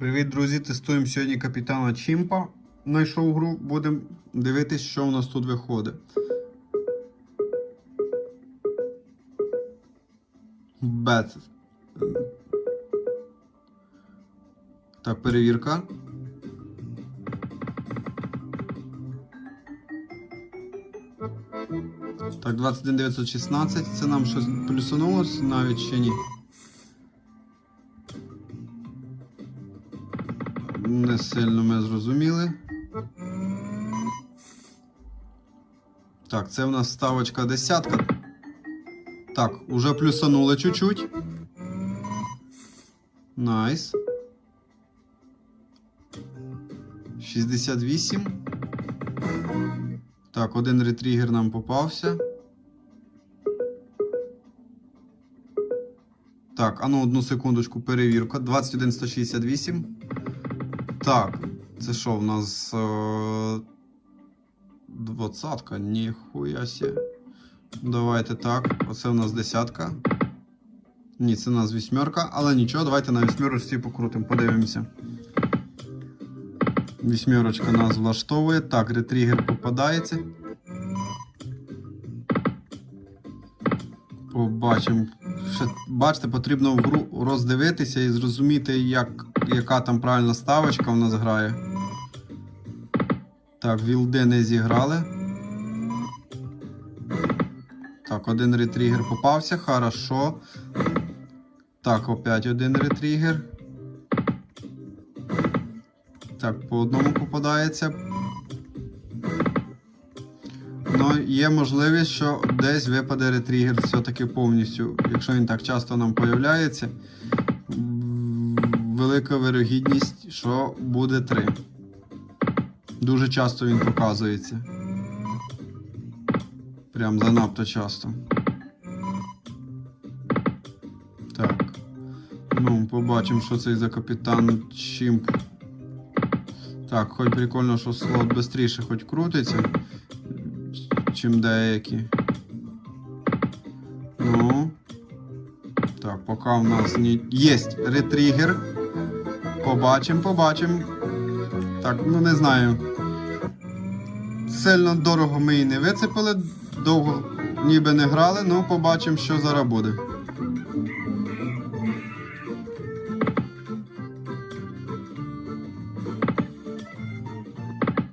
Привіт, друзі! Тестуємо сьогодні капітана Чімпа. Знайшов гру. Будемо дивитись, що у нас тут виходить. Бет. Так, перевірка. Так, 21916. Це нам щось плюсанулось навіть ще ні. Не сильно ми зрозуміли. Так, це в нас ставочка десятка. Так, уже плюсанули чуть-чуть. Найс. 68. Так, один ретригер нам попався. Так, а ну одну секундочку, перевірка. 21168. Так, це що в нас е, двадцятка? Ніхуя сі. Давайте так. Оце в нас десятка. Ні, це у нас вісьмерка, але нічого, давайте на вісьмерочці покрутимо, подивимося. Вісьмерочка нас влаштовує. Так, ретригер попадається. Побачимо. Ще, бачите, потрібно роздивитися і зрозуміти, як, яка там правильна ставочка в нас грає. Так, вілди не зіграли. Так, один ретригер попався, хорошо. Так, опять один ретригер. Так, по одному попадається. Є можливість, що десь випаде ретригер все-таки повністю. Якщо він так часто нам появляється, велика вирогідність, що буде 3. Дуже часто він показується. Прям занадто часто. Так. Ну, побачимо, що це за капітан Чімп. Так, хоч прикольно, що слот швидше хоч крутиться, чим деякі. Ну. Так, поки в нас не... Єсть ретригер. Побачимо, побачимо. Так, ну не знаю. Сильно дорого ми її не вицепили, довго ніби не грали, ну побачимо, що зараз буде.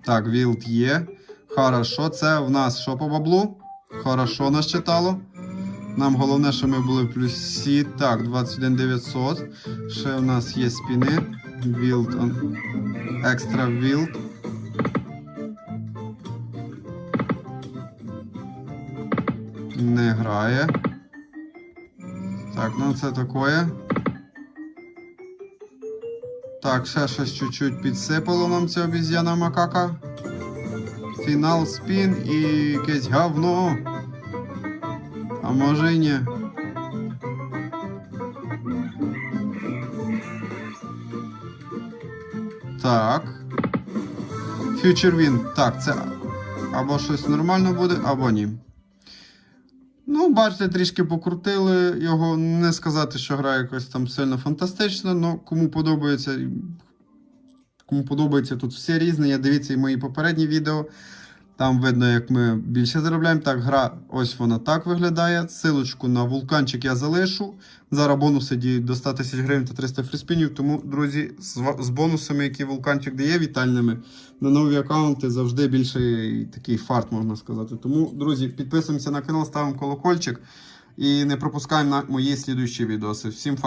Так, вілд є. Хорошо, це в нас що по баблу? Хорошо нас читало. Нам головне, що ми були в плюсі. Так, 21 900. Ще в нас є спіни. Вілд. Екстра вілд. Не грає. Так, ну це таке. Так, ще щось чуть-чуть підсипало нам ця обіз'яна макака. Фінал спін і якесь говно. А може і ні. Так. Future Win. Так, це або щось нормально буде, або ні. Ну, бачите, трішки покрутили його. Не сказати, що гра якось там сильно фантастична, але кому подобається. Кому подобається тут все різне. Я дивіться і мої попередні відео. Там видно, як ми більше заробляємо. Так, гра, ось вона так виглядає. Силочку на вулканчик я залишу. Зараз бонуси діють до 100 тисяч гривень та 300 фріспінів. Тому, друзі, з, бонусами, які вулканчик дає, вітальними, на нові аккаунти завжди більший такий фарт, можна сказати. Тому, друзі, підписуємося на канал, ставимо колокольчик і не пропускаємо на мої слідуючі відео. Всім фа.